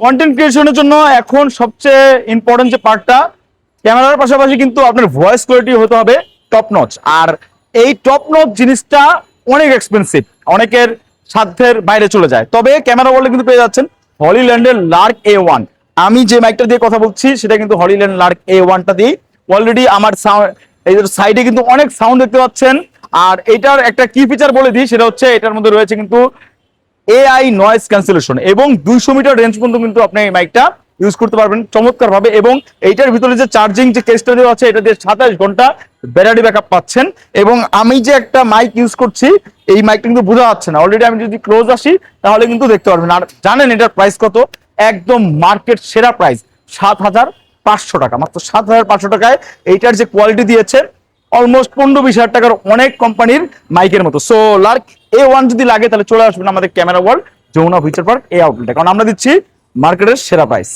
Content ক্রিয়েশনের জন্য এখন সবচেয়ে ইম্পর্টেন্ট যে পার্টটা ক্যামেরার পাশাপাশি কিন্তু আপনার ভয়েস কোয়ালিটি হতে হবে টপ নচ আর এই টপ নচ জিনিসটা অনেক এক্সপেন্সিভ অনেকের সাধ্যের বাইরে চলে যায়। তবে ক্যামেরা বললে কিন্তু পেয়ে যাচ্ছেন হলিল্যান্ডের লার্ক এ ওয়ান আমি যে মাইকটা দিয়ে কথা বলছি, সেটা কিন্তু হলিল্যান্ড লার্ক এ ওয়ানটা দিয়ে অলরেডি আমার সাউন্ড এই সাইডে কিন্তু অনেক সাউন্ড দেখতে পাচ্ছেন। আর এটার একটা কি ফিচার বলে দিই, সেটা হচ্ছে এটার মধ্যে রয়েছে কিন্তু এআই নয়েজ ক্যান্সেলেশন এবং দুইশো মিটার রেঞ্জ পর্যন্ত কিন্তু আপনি এই মাইকটা ইউজ করতে পারবেন চমৎকার ভাবে এবং এইটার ভিতরে যে চার্জিং যে কেসটা দেওয়া আছে, এটা দিয়ে সাতাশ ঘণ্টা ব্যাটারি ব্যাকআপ পাচ্ছেন এবং আমি যে একটা মাইক ইউজ করছি, এই মাইকটা কিন্তু বোঝা যাচ্ছে না। অলরেডি আমি যদি ক্লোজ আসি, তাহলে কিন্তু দেখতে পারবেন। আর জানেন এটার প্রাইস কত? একদম মার্কেট সেরা প্রাইস সাত হাজার পাঁচশো টাকা। মাত্র সাত হাজার পাঁচশো টাকায় এইটার যে কোয়ালিটি দিয়েছে অলমোস্ট পনেরো বিশ হাজার টাকার অনেক কোম্পানির মাইকের মতো। সো লার্ক এ ওয়ান যদি লাগে, তাহলে চলে আসবেন আমাদের camera world Jamuna future park এই আউটলেটে কারণ আমরা দিচ্ছি মার্কেটের সেরা প্রাইস